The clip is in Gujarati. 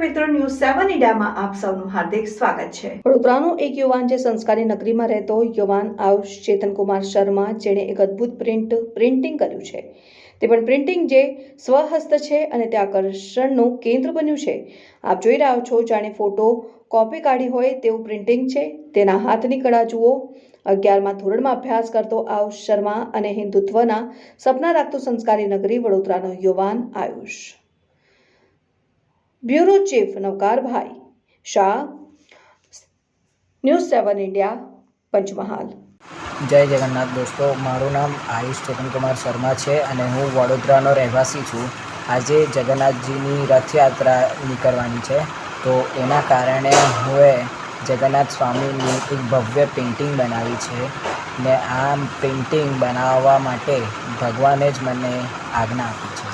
ન્યૂઝ સેવન ઇન્ડિયામાં આપ સૌનું હાર્દિક સ્વાગત છે. વડોદરાનો એક યુવાન જે સંસ્કારી નગરીમાં રહેતો યુવાન આયુષ ચેતનકુમાર શર્મા, જેણે એક અદ્ભુત પ્રિન્ટ, પ્રિન્ટિંગ કર્યું છે. તે પણ પ્રિન્ટિંગ જે સ્વહસ્ત છે અને તે આકર્ષણનું કેન્દ્ર બન્યું છે. આપ જોઈ રહ્યા છો, જાણે ફોટો કોપી કાઢી હોય તેવું પ્રિન્ટિંગ છે. તેના હાથની કળા જુઓ. અગિયારમાં ધોરણમાં અભ્યાસ કરતો આયુષ શર્મા અને હિન્દુત્વના સપના રાખતો સંસ્કારી નગરી વડોદરાનો યુવાન Ayush. Bureau chief Navkarbhai Shah, news seven India, Panchmahal. જય જગન્નાથ દોસ્તો, મારું નામ આયુષ ચેતનકુમાર શર્મા છે અને હું વડોદરાનો રહેવાસી છું. આજે જગન્નાથજીની રથયાત્રા નીકળવાની છે, તો એના કારણે હું જગન્નાથ સ્વામીની એક ભવ્ય પેઇન્ટિંગ બનાવી છે ને આ પેઇન્ટિંગ બનાવવા માટે ભગવાને જ મને આજ્ઞા આપી છે.